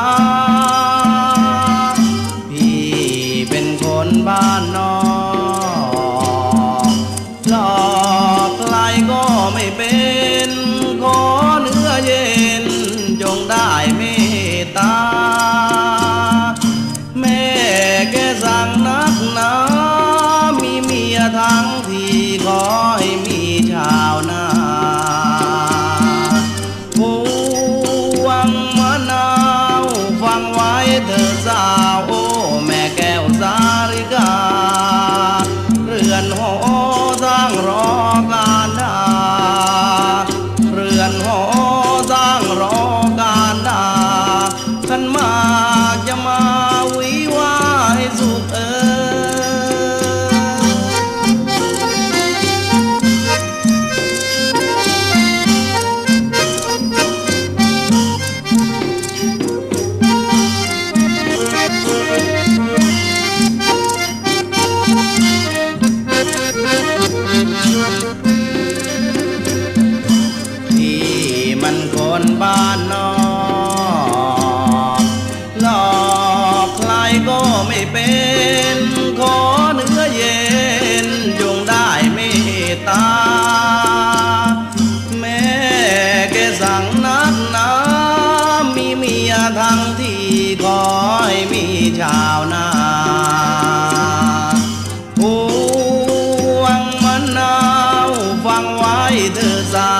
าพี่เป็นคนบ้านนอกหลอกใครก็ไม่เป็นขอเนื้อเย็น จงได้เมตตา แม่แกสั่งนักหนา มีเมียทั้งที่ขอ อนหอ คนบ้านนอกหลอกใครก็ไม่เป็นขอเนื้อเย็นจงได้เมตตา แม่แกสั่งนักนามีเมียทั้งที่ขอให้มีชาวนาพวงมะนาวฟังไว้เธอสา